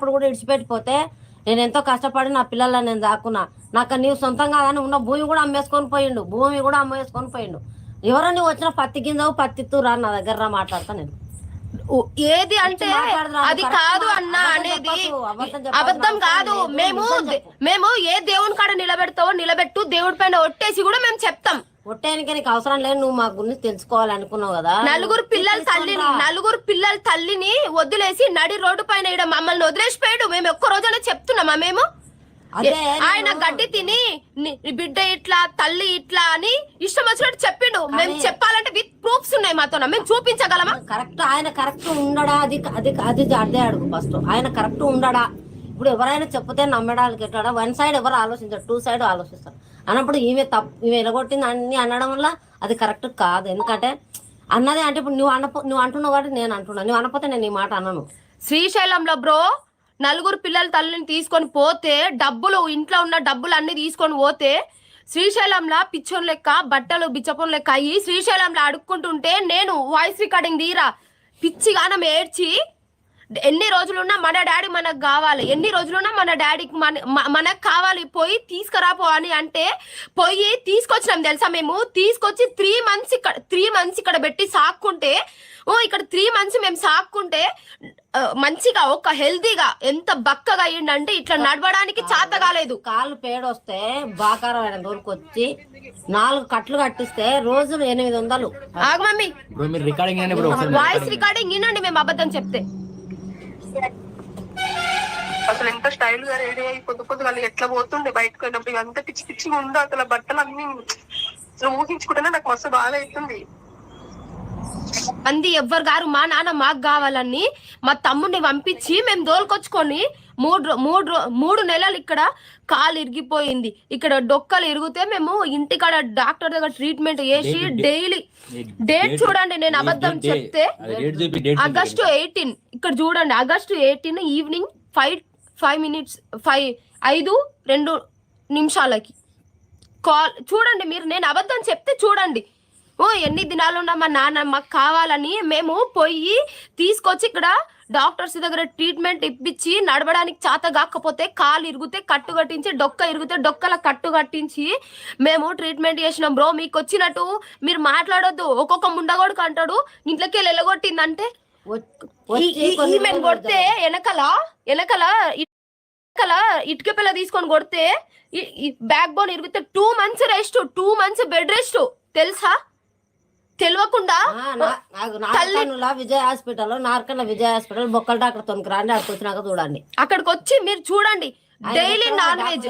ఇప్పుడు కూడా ఇడిచిపెట్టిపోతే నేను ఎంతో కష్టపడి నా పిల్లలను నేను దాక్కున్నా. నాకు నీవు సొంతం కాదని ఉన్న భూమి కూడా అమ్మేసుకొని పోయిండు. భూమి కూడా అమ్మేసుకొని పోయిండు. ఎవరో నువ్వు వచ్చిన పత్తి గింజ పత్తి రా నా దగ్గర రా మాట్లాడతా నేను. ఏది అంటే అది కాదు అన్న అనేది అబద్ధం కాదు. మేము. మేము ఏ దేవుని కాడ నిలబెడతావో నిలబెట్టు. దేవుడి పైన ఒట్టేసి కూడా మేము చెప్తాం. ఒట్టేయడానికి నీకు అవసరం లేదు నువ్వు మా గురించి తెలుసుకోవాలనుకున్నావు కదా. నలుగురు పిల్లల తల్లిని. నలుగురు పిల్లల తల్లిని వదిలేసి నడి రోడ్డు పైన ఈడ మమ్మల్ని వదిలేసిపోయాడు. మేము ఒక్క రోజైనా చెప్తున్నామా మేము? ఆయన గడ్డి తిని బిడ్డ ఇట్లా తల్లి ఇట్లా అని ఇష్టం వచ్చినట్టు చెప్పిండు. మేము చెప్పాలంటే విత్ ప్రూఫ్స్ ఉన్నాయి మాతో. మేము చూపించగలమా? కరెక్ట్ ఆయన కరెక్ట్ ఉండడా? అది అది అది అదే అడుగు ఫస్ట్. ఆయన కరెక్ట్ ఉండడా? ఇప్పుడు ఎవరైనా చెప్తే నమ్మడానికి ఎట్లా వన్ సైడ్ ఎవరు ఆలోచించారు టూ సైడ్ ఆలోచిస్తారు. అన్నప్పుడు ఈమె తప్పు ఈమె ఎలగొట్టింది అన్ని అనడం వల్ల అది కరెక్ట్ కాదు. ఎందుకంటే అన్నది అంటే ఇప్పుడు నువ్వు అనపో నువ్వు అంటున్నావు కాబట్టి నేను అంటున్నా. నువ్వు అనపోతే నేను ఈ మాట అన్నాను శ్రీశైలంలో బ్రో నలుగురు పిల్లల తల్లిని తీసుకొని పోతే డబ్బులు ఇంట్లో ఉన్న డబ్బులు అన్ని తీసుకొని పోతే శ్రీశైలంలో పిచ్చోన్ లెక్క బట్టలు బిచ్చపం లెక్క అయ్యి శ్రీశైలంలో అడుక్కుంటుంటే నేను వాయిస్ రికార్డింగ్ తీరా. పిచ్చిగానం ఏడ్చి ఎన్ని రోజులున్నా మన డాడీ మనకు కావాలి. ఎన్ని రోజులున్నా మన డాడీకి మన మనకు కావాలి. పోయి తీసుకురాపో అని అంటే పోయి తీసుకొచ్చినాం తెలుసా మేము? తీసుకొచ్చి త్రీ మంత్స్ ఇక్కడ త్రీ మంత్స్ ఇక్కడ పెట్టి సాక్కుంటే ఓ ఇక్కడ త్రీ మంత్స్ మేము సాక్కుంటే మంచిగా ఒక హెల్తీగా ఎంత బక్కగా అయ్యిండంటే ఇట్లా నడవడానికి చేత కాలేదు. కాళ్ళు పేడొస్తే బాకారం ఆయన దొరికొచ్చి నాలుగు కట్లు కట్టిస్తే రోజు ఎనిమిది వందలు. ఆగు మమ్మీ. బ్రో మీరు రికార్డింగ్ అయినా బ్రో ఒకసారి వాయిస్ రికార్డింగ్ వినండి మేము అబద్ధం చెప్తే. అసలు ఎంత స్టైల్గా రెడీ అయ్యి పొద్దు వాళ్ళు ఎట్లా పోతుండే బయటకు వెళ్ళినప్పుడు? ఇదంతా పిచ్చి పిచ్చిగా ఉందో అసలు బట్టలు అన్ని ఊహించుకుంటేనే నాకు మస్తు బాధ అవుతుంది అంది ఎవ్వరు గారు మా నాన్న మాకు కావాలని మా తమ్ముడిని పంపించి మేము దోలుకొచ్చుకొని మూడు మూడు మూడు నెలలు ఇక్కడ కాలు ఇరిగిపోయింది. ఇక్కడ డొక్కలు ఇరిగితే మేము ఇంటికాడ డాక్టర్ దగ్గర ట్రీట్మెంట్ చేసి డైలీ డేట్ చూడండి నేను అబద్ధం చెప్తే ఆగస్టు ఎయిటీన్. ఇక్కడ చూడండి August eighteen evening five five minutes five ఐదు రెండు నిమిషాలకి. కాల్ చూడండి మీరు నేను అబద్ధం చెప్తే చూడండి. ఎన్ని దినాలు ఉన్నా మా నాన్న మాకు కావాలని మేము పోయి తీసుకొచ్చి ఇక్కడ డాక్టర్స్ దగ్గర ట్రీట్మెంట్ ఇప్పించి నడవడానికి చేత కాకపోతే కాలు ఇరిగితే కట్టు కట్టించి డొక్క ఇరిగితే డొక్కల కట్టు కట్టించి మేము ట్రీట్మెంట్ చేసినాం. బ్రో మీకు వచ్చినట్టు మీరు మాట్లాడొద్దు. ఒక్కొక్క ముండగోడుకు అంటాడు ఇంట్లోకి వెళ్ళి ఎలగొట్టిందంటే వచ్చి- వచ్చి కొన్ని ఈమె రోజులు కొడితే వెనకల వెనకల వెనకల ఇటుక పిల్ల తీసుకొని కొడితే బ్యాక్ బోన్ ఇరిగితే two months rest two months bed rest తెలుసా? తెలియకుండా నార్కన్నుల విజయ్ హాస్పిటల్ నార్కన్ల విజయ్ హాస్పిటల్ బొక్కల డాక్టర్ తొనికి రాండి అక్కడికి వచ్చినాక చూడండి. అక్కడికి వచ్చి మీరు చూడండి. Daily non veg.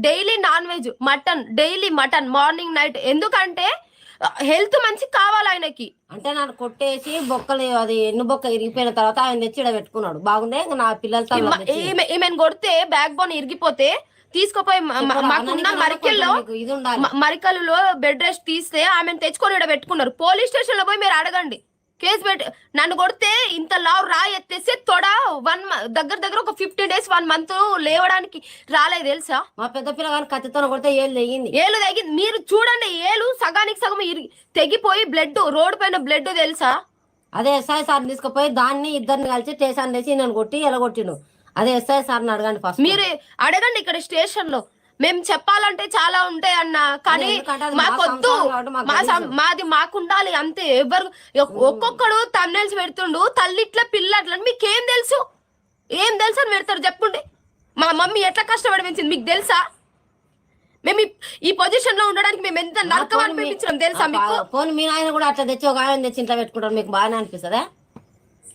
Daily non veg mutton daily mutton morning night. ఎందుకంటే హెల్త్ మంచి కావాలి ఆయనకి. అంటే నన్ను కొట్టేసి బొక్కలు అది ఎన్ని బొక్క ఇరిగిపోయిన తర్వాత ఆయన తెచ్చి పెట్టుకున్నాడు. బాగుండే ఇంకా నా పిల్లలతో ఈమె- కొడితే బ్యాక్ బోన్ ఇరిగిపోతే తీసుకుపోయి మాకున్న మరికెల్లో మరికల్లో బెడ్ రెస్ట్ తీస్తే ఆమెను తెచ్చుకొని ఇక్కడ పెట్టుకున్నారు. పోలీస్ స్టేషన్లో పోయి మీరు అడగండి. కేసు పెట్టి నన్ను కొడితే ఇంత లావ్ రా ఎత్తేస్తే తొడ వన్ దగ్గర దగ్గర ఒక ఫిఫ్టీన్ డేస్ వన్ మంత్ లేవడానికి రాలేదు తెలుసా? మా పెద్ద పిల్లగాని కత్తితో కొడితే ఏళ్ళు తెగింది. ఏలు తెగి మీరు చూడండి ఏలు సగానికి సగం తెగిపోయి బ్లడ్ రోడ్ పైన బ్లడ్ తెలుసా? అదే ఎస్ఐ సార్ తీసుకుపోయి దాన్ని ఇద్దరిని కలిసి స్టేషన్ వేసి నన్ను కొట్టి ఎలగొట్టిండు అదే ఎస్ఐ సార్ని అడగండి ఫస్ట్ మీరు అడగండి ఇక్కడ స్టేషన్లో. మేము చెప్పాలంటే చాలా ఉంటాయి అన్న. కానీ మాకొద్దు. మా సం-. మాది మాకుండాలి అంతే. ఎవరు ఒక్- ఒక్కొక్కడు తమ్నెల్స్ పెడుతుండు తల్లి ఇట్లా పిల్ల అట్లా అని మీకేం తెలుసు? ఏం తెలుసు అని పెడతారు చెప్పండి మా మమ్మీ ఎట్లా కష్టపడి పెంచింది మీకు తెలుసా? మేము ఈ- ఈ పొజిషన్లో ఉండడానికి మేము ఎంత నరకం అనిపించడం తెలుసా మీకు? ఫోన్ మీ ఆయన కూడా అట్లా తెచ్చి ఒక ఆయన తెచ్చి ఇంట్లో పెట్టుకుంటారు మీకు బాగానే అనిపిస్తుందా?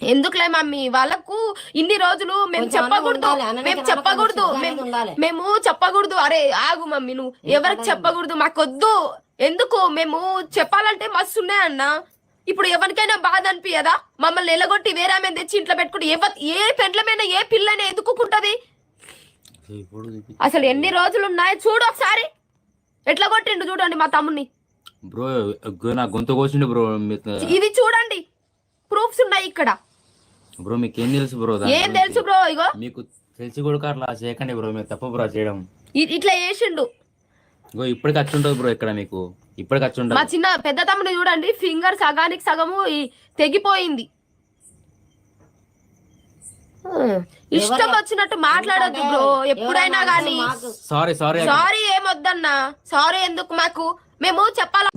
ఎందుకులే మమ్మీ? వాళ్ళకు ఇన్ని రోజులు మేము చెప్పకూడదు. మేము చెప్పకూడదు. మేము చెప్పకూడదు. అరే ఆగు మమ్మీ నువ్వు ఎవరికి చెప్పకూడదు? మాకొద్దు. ఎందుకు? మేము చెప్పాలంటే మస్తు ఉన్నాయి అన్న. ఇప్పుడు ఎవరికైనా బాధ అనిపించదా మమ్మల్ని నిలగొట్టి వేరే ఆమె తెచ్చి ఇంట్లో పెట్టుకుంటే ఎవ ఏ పెండ్ల మీద ఏ పిల్లని ఎదుకుంటది అసలు ఎన్ని రోజులు ఉన్నాయి? చూడు ఒకసారి. ఎట్లా కొట్టిండు చూడండి మా తమ్ముని బ్రో నా గొంతు కోసిండు బ్రో ఇది చూడండి. ప్రూఫ్స్ ఉన్నాయి ఇక్కడ. బ్రో మీకు ఏం తెలుసు బ్రో ఏం? తెలుసు బ్రో ఇగో. మీకు తెలిసి కూడా అట్లా చేయకండి బ్రో మీరు తప్పు బ్రో చేయడం. ఇట్లా చేసిండు. ఇగో ఇప్పటికి ఉంటుంది బ్రో ఇక్కడ మీకు. ఇప్పటికి వచ్చి మా చిన్న పెద్ద తమ్ముడు చూడండి ఫింగర్ సగానికి సగము ఈ తెగిపోయింది. ఇష్టం వచ్చినట్టు మాట్లాడొద్దు బ్రో ఎప్పుడైనా గానీ మాకు. సారీ సారీ సారీ ఏమొద్దన్నా. సారీ ఎందుకు మాకు? మేము చెప్పాల?